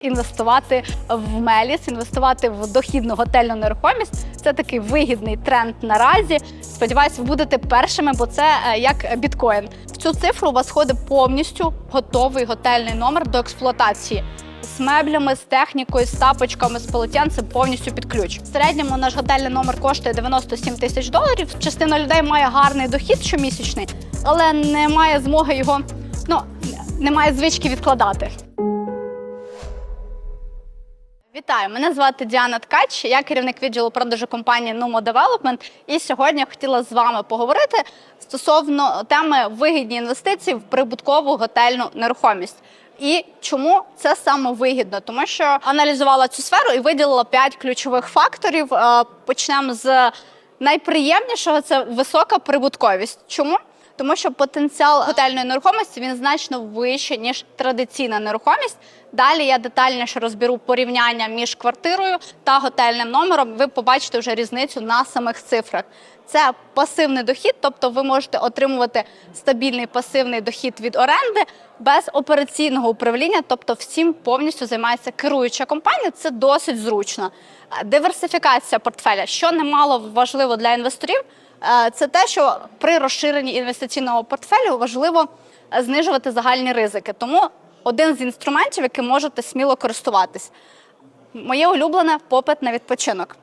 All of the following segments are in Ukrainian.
Інвестувати в Меліс, інвестувати в дохідну готельну нерухомість це такий вигідний тренд наразі. Сподіваюсь, ви будете першими, бо це е, як біткоін. В цю цифру у вас входить повністю готовий готельний номер до експлуатації. З меблями, з технікою, з тапочками, з полотенцем повністю під ключ. В середньому наш готельний номер коштує 97 тисяч доларів. Частина людей має гарний дохід щомісячний, але не має змоги його, ну не має звички відкладати. Вітаю, мене звати Діана Ткач. Я керівник відділу продажу компанії Numo Development. І сьогодні хотіла з вами поговорити стосовно теми вигідні інвестиції в прибуткову готельну нерухомість. І чому це саме вигідно? Тому що аналізувала цю сферу і виділила 5 ключових факторів. Е, Почнемо з найприємнішого це висока прибутковість. Чому? Тому що потенціал готельної нерухомості він значно вищий, ніж традиційна нерухомість. Далі я детальніше розберу порівняння між квартирою та готельним номером. Ви побачите вже різницю на самих цифрах. Це пасивний дохід, тобто ви можете отримувати стабільний пасивний дохід від оренди без операційного управління, тобто всім повністю займається керуюча компанія. Це досить зручно. Диверсифікація портфеля, що немало важливо для інвесторів. Е, це те, що при розширенні інвестиційного портфелю важливо е, знижувати загальні ризики. Тому один з інструментів, яким можете сміло користуватись. Моє улюблене попит на відпочинок.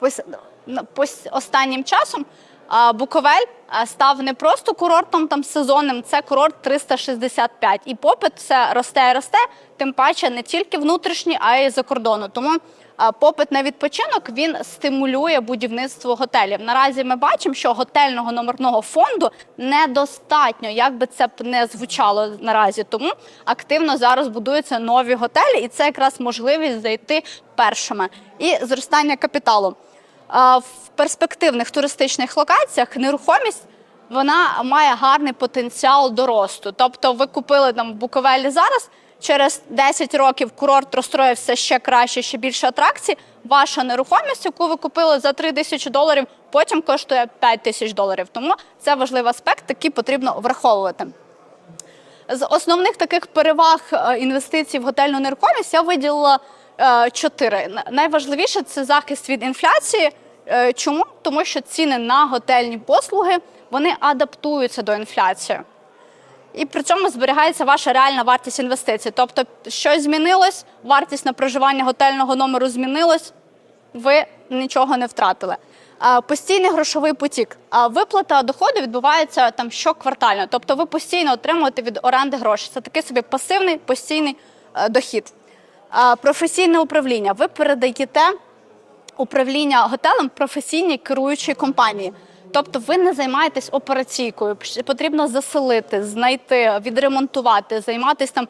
Пос- Останнім часом Буковель став не просто курортом там сезонним, це курорт 365. І попит це росте і росте, тим паче не тільки внутрішній, а й за кордону. Тому попит на відпочинок він стимулює будівництво готелів. Наразі ми бачимо, що готельного номерного фонду недостатньо, як би це б не звучало наразі. Тому активно зараз будуються нові готелі, і це якраз можливість зайти першими. І зростання капіталу. В перспективних туристичних локаціях нерухомість вона має гарний потенціал до росту. Тобто, ви купили там Буковелі зараз. Через 10 років курорт розстроївся ще краще, ще більше атракцій. Ваша нерухомість, яку ви купили за 3 тисячі доларів, потім коштує 5 тисяч доларів. Тому це важливий аспект, який потрібно враховувати. З основних таких переваг е, інвестицій в готельну нерухомість я виділила е, чотири. Н- Найважливіше це захист від інфляції. Е, Чому? Тому що ціни на готельні послуги вони адаптуються до інфляції. І при цьому зберігається ваша реальна вартість інвестицій. Тобто, щось змінилось, вартість на проживання готельного номеру змінилась, ви нічого не втратили. Постійний грошовий потік. Виплата доходу відбувається там щоквартально. Тобто ви постійно отримуєте від оренди гроші. Це такий собі пасивний постійний е, дохід. Професійне управління. Ви передаєте управління готелем професійній керуючій компанії. Тобто ви не займаєтесь операційкою, потрібно заселити, знайти, відремонтувати, займатися там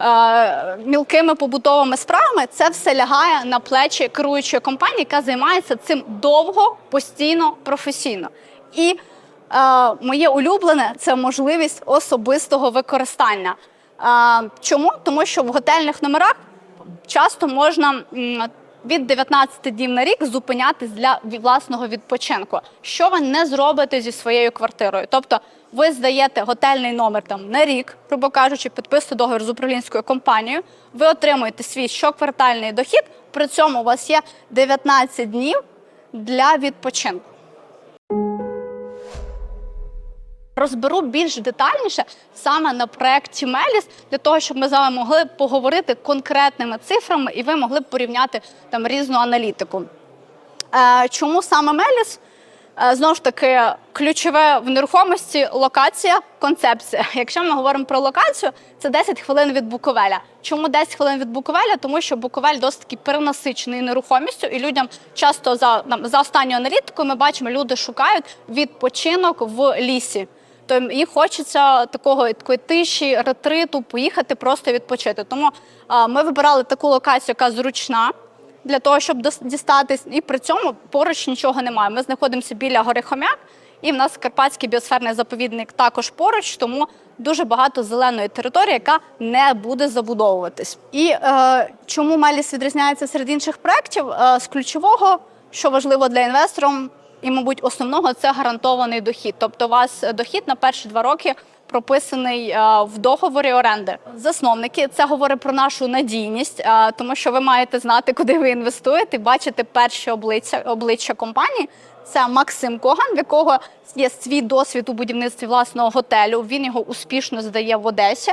е, мілкими побутовими справами. Це все лягає на плечі керуючої компанії, яка займається цим довго, постійно, професійно. І е, моє улюблене це можливість особистого використання. Е, чому? Тому що в готельних номерах часто можна від 19 днів на рік зупинятись для власного відпочинку. Що ви не зробите зі своєю квартирою? Тобто ви здаєте готельний номер там на рік, грубо кажучи, підписуєте договір з управлінською компанією, ви отримуєте свій щоквартальний дохід, при цьому у вас є 19 днів для відпочинку. Розберу більш детальніше саме на проєкті Меліс, для того, щоб ми з вами могли поговорити конкретними цифрами і ви могли б порівняти там різну аналітику. Е, чому саме Меліс? Е, Знову ж таки, ключове в нерухомості локація, концепція. Якщо ми говоримо про локацію, це 10 хвилин від Буковеля. Чому 10 хвилин від Буковеля? Тому що Буковель досить таки перенасичений нерухомістю, і людям часто за, там, за останню аналітику ми бачимо, люди шукають відпочинок в лісі. То їм хочеться такого такої тиші, ретриту, поїхати просто відпочити. Тому ми вибирали таку локацію, яка зручна для того, щоб дістатись, і при цьому поруч нічого немає. Ми знаходимося біля гори Хомяк, і в нас Карпатський біосферний заповідник також поруч, тому дуже багато зеленої території, яка не буде забудовуватись. І е, чому Меліс відрізняється серед інших проєктів? Е, з ключового, що важливо для інвесторів, і, мабуть, основного це гарантований дохід. Тобто, у вас дохід на перші два роки прописаний е, в договорі оренди. Засновники це говорить про нашу надійність, е, тому що ви маєте знати, куди ви інвестуєте, бачити перші обличчя обличчя компанії. Це Максим Коган, в якого є свій досвід у будівництві власного готелю. Він його успішно здає в Одесі.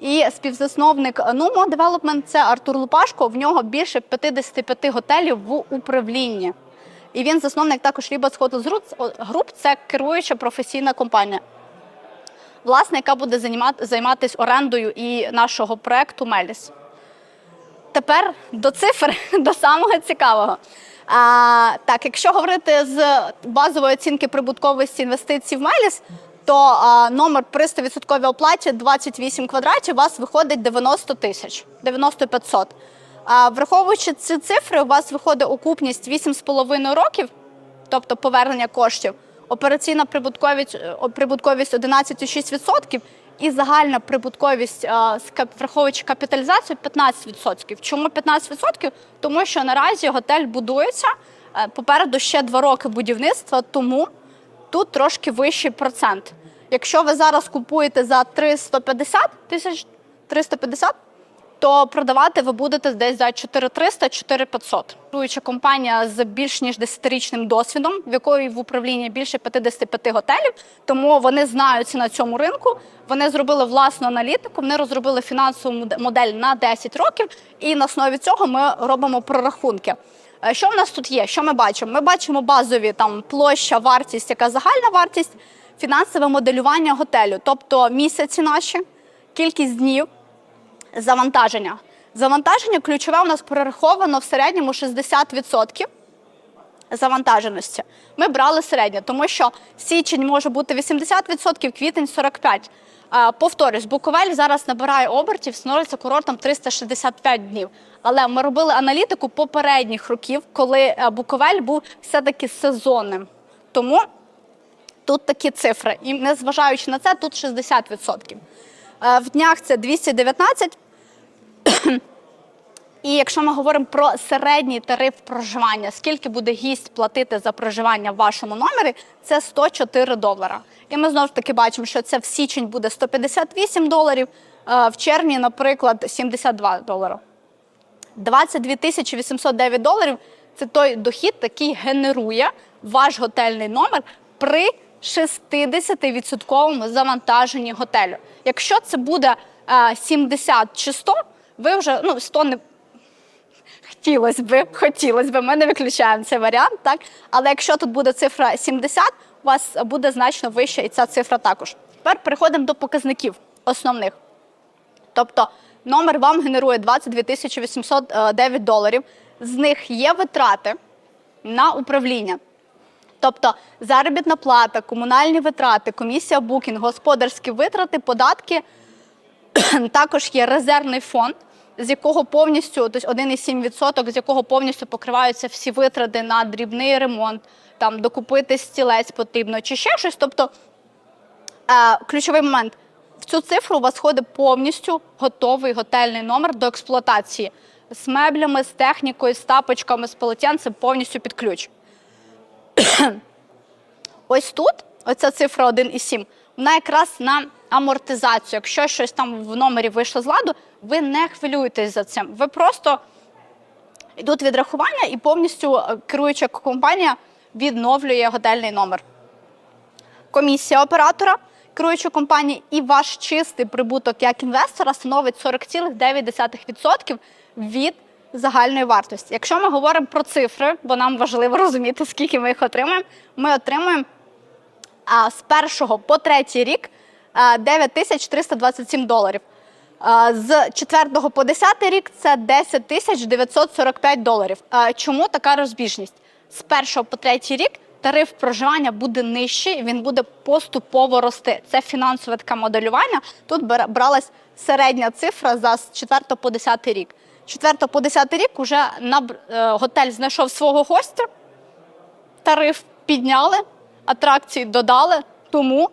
І співзасновник Numo Development – це Артур Лупашко. В нього більше 55 готелів в управлінні. І він засновник також Ribas Hotels Group. Це керуюча професійна компанія. Власне, яка буде займатися орендою і нашого проекту Меліс. Тепер до цифр, до самого цікавого. А, так, якщо говорити з базової оцінки прибутковості інвестицій в Меліс, то а, номер при 100% оплаті 28 квадратів у вас виходить 90 тисяч, 90 500. А, враховуючи ці цифри, у вас виходить окупність 8,5 років, тобто повернення коштів, операційна прибутковість, е, прибутковість 11,6% і загальна прибутковість, е, враховуючи капіталізацію, 15%. Чому 15%? Тому що наразі готель будується, е, попереду ще два роки будівництва, тому тут трошки вищий процент. Якщо ви зараз купуєте за 350 тисяч 350, то продавати ви будете десь за 4300-4500. Керуюча компанія з більш ніж 10-річним досвідом, в якої в управлінні більше 55 готелів, тому вони знаються на цьому ринку. Вони зробили власну аналітику, вони розробили фінансову модель на 10 років, і на основі цього ми робимо прорахунки. Е, Що в нас тут є? Що ми бачимо? Ми бачимо базові там площа, вартість, яка загальна вартість, фінансове моделювання готелю, тобто місяці наші, кількість днів, завантаження. Завантаження ключове у нас прораховано в середньому 60% завантаженості. Ми брали середнє, тому що січень може бути 80%, квітень 45%. Повторюсь, Буковель зараз набирає обертів, становиться курортом 365 днів. Але ми робили аналітику попередніх років, коли е, Буковель був все-таки сезонним. Тому тут такі цифри. І незважаючи на це, тут 60%. Е, В днях це 219. І якщо ми говоримо про середній тариф проживання, скільки буде гість платити за проживання в вашому номері, це 104 долара. І ми знову ж таки бачимо, що це в січень буде 158 доларів, е, в червні, наприклад, 72 долари. 22 тисячі 809 доларів це той дохід, який генерує ваш готельний номер при 60% завантаженні готелю. Якщо це буде е, 70 чи 100, ви вже ну 100 не хотілося би, хотілося б, ми не виключаємо цей варіант, так? Але якщо тут буде цифра 70, у вас буде значно вища і ця цифра також. Тепер переходимо до показників основних. Тобто номер вам генерує 22 тисячі 809 доларів. З них є витрати на управління. Тобто заробітна плата, комунальні витрати, комісія букінг, господарські витрати, податки. Також є резервний фонд, з якого повністю, тобто 1,7%, з якого повністю покриваються всі витрати на дрібний ремонт, там докупити стілець потрібно чи ще щось. Тобто е, ключовий момент. В цю цифру у вас входить повністю готовий готельний номер до експлуатації з меблями, з технікою, з тапочками, з полотенцем повністю під ключ. Ось тут, оця цифра 1,7, вона якраз на амортизацію. Якщо щось там в номері вийшло з ладу, ви не хвилюєтесь за цим. Ви просто йдуть відрахування і повністю е, керуюча компанія відновлює готельний номер комісія оператора, керуючої компанії, і ваш чистий прибуток як інвестора становить 40,9% від загальної вартості. Якщо ми говоримо про цифри, бо нам важливо розуміти, скільки ми їх отримаємо, ми отримуємо а, з першого по третій рік 9327 доларів. З четвертого по десятий рік це 10 тисяч 945 доларів. Чому така розбіжність? З першого по третій рік тариф проживання буде нижчий, він буде поступово рости. Це фінансове таке моделювання. Тут бра- бралась середня цифра за з 4 по 10 рік. З 4 по 10 рік вже набр- е, готель знайшов свого гостя, тариф підняли, атракції додали, тому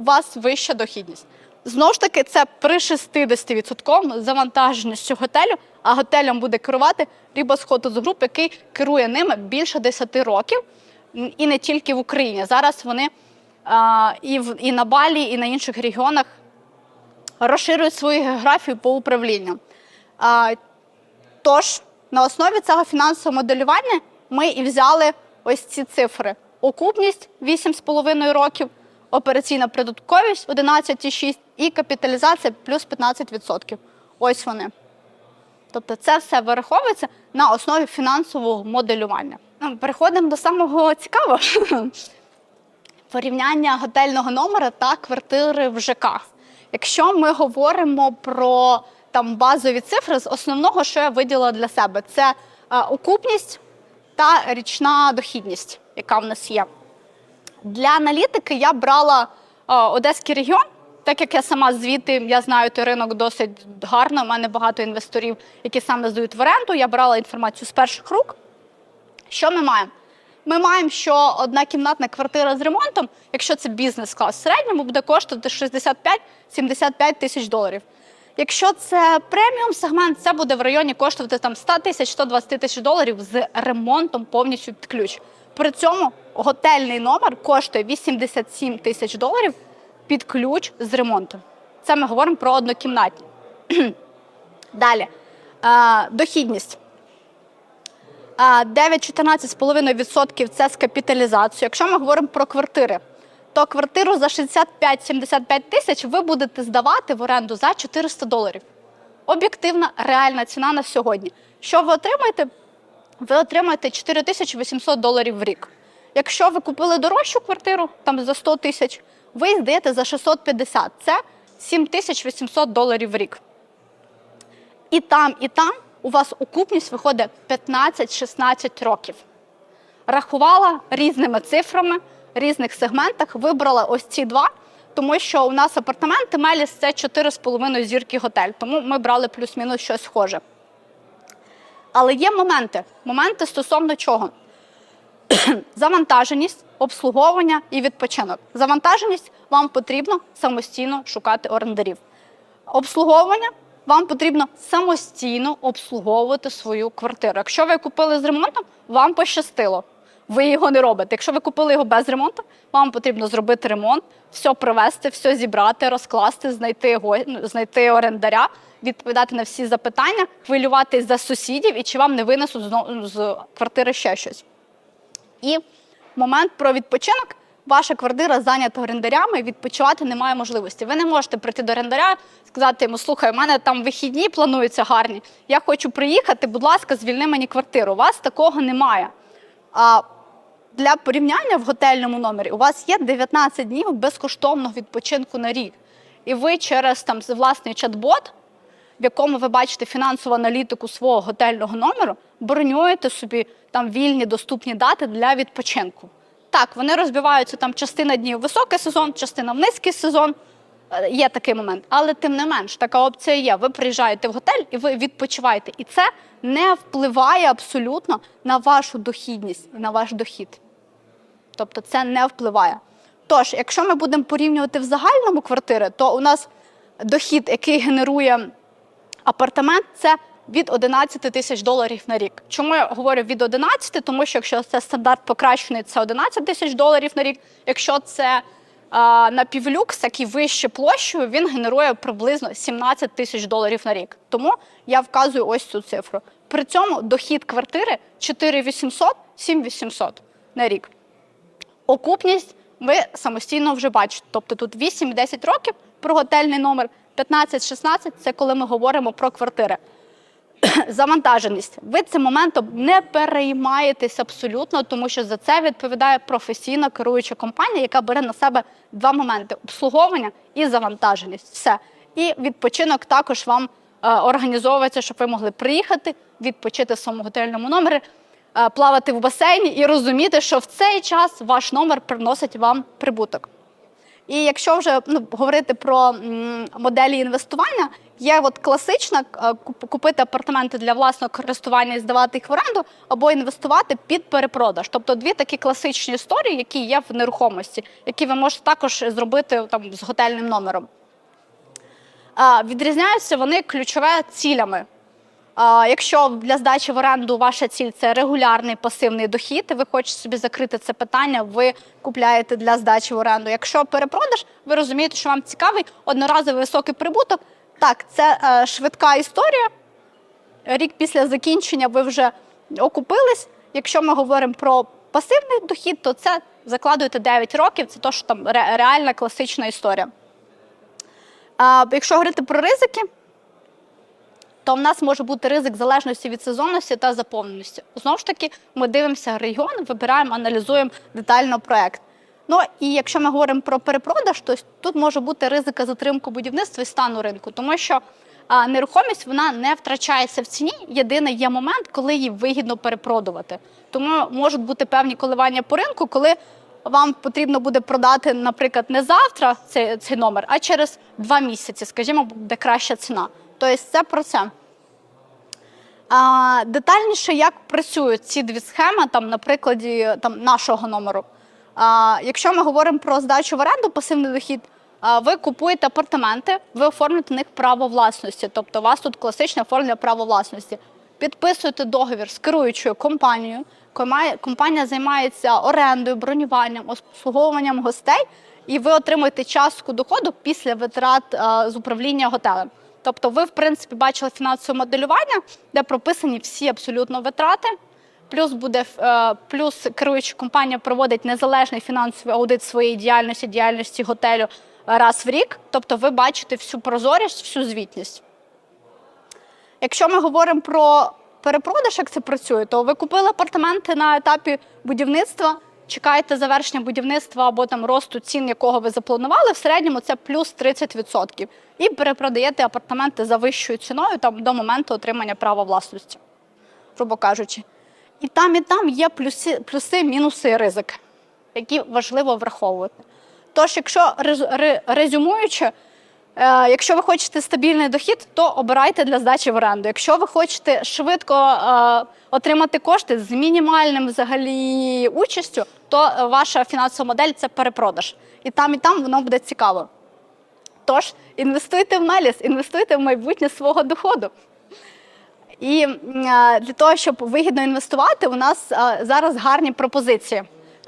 у вас вища дохідність. Знову ж таки, це при 60% завантаженістю готелю, а готелем буде керувати Ribas Hotels Group, який керує ними більше 10 років і не тільки в Україні. Зараз вони а, і, в, і на Балі, і на інших регіонах розширюють свою географію по управлінню. А, Тож, на основі цього фінансового моделювання ми і взяли ось ці цифри: окупність 8,5 років, операційна прибутковість 11,6 і капіталізація плюс 15%. Ось вони. Тобто це все вираховується на основі фінансового моделювання. Ну, Переходимо до самого цікавого порівняння готельного номера та квартири в ЖК. Якщо ми говоримо про там базові цифри, з основного, що я виділила для себе, це е, окупність та річна дохідність, яка в нас є. Для аналітики я брала е, Одеський регіон, так як я сама звідти, я знаю той ринок досить гарно. У мене багато інвесторів, які саме здають в оренду. Я брала інформацію з перших рук. Що ми маємо? Ми маємо, що одна кімнатна квартира з ремонтом, якщо це бізнес-клас, в середньому буде коштувати 65-75 тисяч доларів. Якщо це преміум сегмент, це буде в районі коштувати там 100 тисяч 120 тисяч доларів з ремонтом повністю під ключ. При цьому готельний номер коштує 87 тисяч доларів під ключ з ремонтом. Це ми говоримо про однокімнатні. Далі. Дохідність. А 9-14,5% це з капіталізацією. Якщо ми говоримо про квартири, то квартиру за 65-75 тисяч ви будете здавати в оренду за 400 доларів. Об'єктивна реальна ціна на сьогодні. Що ви отримаєте? Ви отримаєте 4800 доларів в рік. Якщо ви купили дорожчу квартиру, там за 100 тисяч, ви здаєте за 650. Це 7800 доларів в рік. І там, і там у вас окупність виходить 15-16 років. Рахувала різними цифрами, різних сегментах, вибрала ось ці два, тому що у нас апартаменти Меліс це 4,5 зірки готель, тому ми брали плюс-мінус щось схоже. Але є моменти. Моменти стосовно чого? Завантаженість, обслуговування і відпочинок. Завантаженість вам потрібно самостійно шукати орендарів. Обслуговування вам потрібно самостійно обслуговувати свою квартиру. Якщо ви купили з ремонтом, вам пощастило. Ви його не робите. Якщо ви купили його без ремонту, вам потрібно зробити ремонт, все привезти, все зібрати, розкласти, знайти го- ну, знайти орендаря, відповідати на всі запитання, хвилюватись за сусідів і чи вам не винесуть з квартири ще щось. І момент про відпочинок. Ваша квартира зайнята орендарями, відпочивати немає можливості. Ви не можете прийти до орендаря, сказати йому, слухай, у мене там вихідні плануються гарні. Я хочу приїхати, будь ласка, звільни мені квартиру. У вас такого немає. А для порівняння в готельному номері у вас є 19 днів безкоштовного відпочинку на рік. І ви через там власний чат-бот, в якому ви бачите фінансову аналітику свого готельного номеру, бронюєте собі там вільні доступні дати для відпочинку. Так, вони розбиваються там частина днів високий сезон, частина в низький сезон. Е, Є такий момент, але тим не менш, така опція є. Ви приїжджаєте в готель і ви відпочиваєте. І це не впливає абсолютно на вашу дохідність на ваш дохід. Тобто це не впливає. Тож, якщо ми будемо порівнювати в загальному квартири, то у нас дохід, який генерує апартамент, це від 11 тисяч доларів на рік. Чому я говорю від 11? Тому що якщо це стандарт покращений, це 11 тисяч доларів на рік. Якщо це напівлюкс, який вище площею, він генерує приблизно 17 тисяч доларів на рік. Тому я вказую ось цю цифру. При цьому дохід квартири 4800 7800 на рік. Окупність ви самостійно вже бачите. Тобто тут 8-10 років про готельний номер, 15-16 це коли ми говоримо про квартири. Завантаженість. Ви цим моментом не переймаєтесь абсолютно, тому що за це відповідає професійна керуюча компанія, яка бере на себе два моменти: обслуговування і завантаженість. Все. І відпочинок також вам е, організовується, щоб ви могли приїхати, відпочити в своєму готельному номері, е, плавати в басейні і розуміти, що в цей час ваш номер приносить вам прибуток. І якщо вже ну, говорити про м, моделі інвестування, є от класична е, купити апартаменти для власного користування і здавати їх в оренду, або інвестувати під перепродаж. Тобто дві такі класичні історії, які є в нерухомості, які ви можете також зробити там з готельним номером. Відрізняються вони ключове цілями. Якщо для здачі в оренду ваша ціль це регулярний пасивний дохід, і ви хочете собі закрити це питання, ви купляєте для здачі в оренду. Якщо перепродаж, ви розумієте, що вам цікавий одноразовий високий прибуток. Так, це е, швидка історія. Рік після закінчення ви вже окупились. Якщо ми говоримо про пасивний дохід, то це закладуєте 9 років. Це то, що там ре- реальна класична історія. А, якщо говорити про ризики, то в нас може бути ризик залежності від сезонності та заповненості. Знову ж таки, ми дивимося регіон, вибираємо, аналізуємо детально проект. Ну і якщо ми говоримо про перепродаж, то тут може бути ризика затримку будівництва і стану ринку, тому що а, нерухомість вона не втрачається в ціні. Єдиний є момент, коли її вигідно перепродувати. Тому можуть бути певні коливання по ринку, коли вам потрібно буде продати, наприклад, не завтра цей, цей номер, а через два місяці, скажімо, буде краща ціна. Тобто це про це. А, детальніше, як працюють ці дві схеми, там, на прикладі там, нашого номеру. Якщо ми говоримо про здачу в оренду, пасивний дохід, ви купуєте апартаменти, ви оформлюєте на них право власності. Тобто у вас тут класичне оформлення права власності. Підписуєте договір з керуючою компанією. Компанія займається орендою, бронюванням, обслуговуванням гостей, і ви отримуєте частку доходу після витрат з управління готелем. Тобто, ви, в принципі, бачили фінансове моделювання, де прописані всі абсолютно витрати. Плюс буде е, плюс керуюча компанія проводить незалежний фінансовий аудит своєї діяльності, діяльності готелю раз в рік. Тобто, ви бачите всю прозорість, всю звітність. Якщо ми говоримо про перепродаж, як це працює, то ви купили апартаменти на етапі будівництва, чекаєте завершення будівництва або там росту цін, якого ви запланували, в середньому це плюс 30%. І перепродаєте апартаменти за вищою ціною там, до моменту отримання права власності, грубо кажучи. І там, і там є плюси, плюси мінуси, ризики, які важливо враховувати. Тож, якщо резюмуючи, е, якщо ви хочете стабільний дохід, то обирайте для здачі в оренду. Якщо ви хочете швидко е, отримати кошти з мінімальним взагалі участю, то ваша фінансова модель це перепродаж. І там, і там воно буде цікаво. Тож інвестуйте в Меліс, інвестуйте в майбутнє свого доходу. І для того, щоб вигідно інвестувати, у нас зараз гарні пропозиції.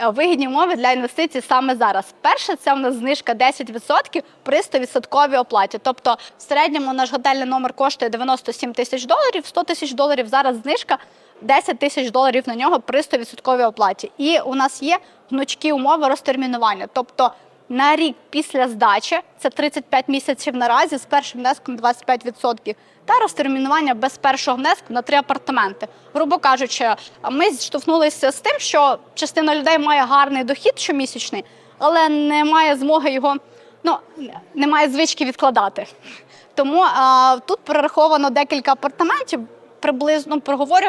Вигідні умови для інвестицій саме зараз. Перше, це у нас знижка 10% при 100% оплаті. Тобто, в середньому наш готельний номер коштує 97 тисяч доларів, 100 тисяч доларів зараз знижка 10 тисяч доларів на нього при 100% оплаті. І у нас є гнучкі умови розтермінування. Тобто на рік після здачі, це 35 місяців наразі, з першим внеском 25%, та розтермінування без першого внеску на три апартаменти. Грубо кажучи, ми зіштовхнулися з тим, що частина людей має гарний дохід щомісячний, але не має змоги його, ну не має звички відкладати. Тому а, тут перераховано декілька апартаментів. Приблизно проговорю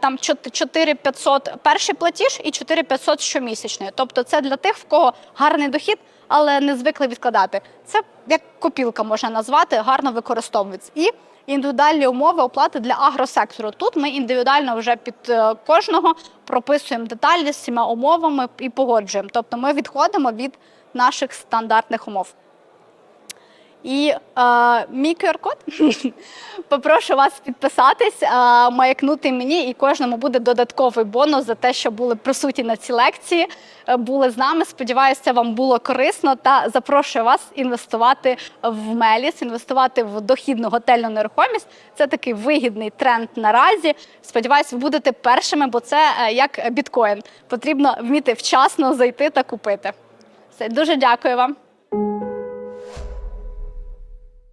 там 4500 перший платіж і 4500 щомісячний. Тобто це для тих, в кого гарний дохід, але не звикли відкладати. Це як копілка можна назвати, гарно використовується. І індивідуальні умови оплати для агросектору. Тут ми індивідуально вже під е, кожного прописуємо деталі з цими умовами і погоджуємо. Тобто ми відходимо від наших стандартних умов. І е, мій QR-код попрошу вас підписатись, е, маякнути мені, і кожному буде додатковий бонус за те, що були присутні на цій лекції, е, були з нами. Сподіваюся, вам було корисно та запрошую вас інвестувати в Меліс, інвестувати в дохідну готельну нерухомість. Це такий вигідний тренд наразі. Сподіваюсь, ви будете першими, бо це е, як біткоін. Потрібно вміти вчасно зайти та купити. Все, дуже дякую вам.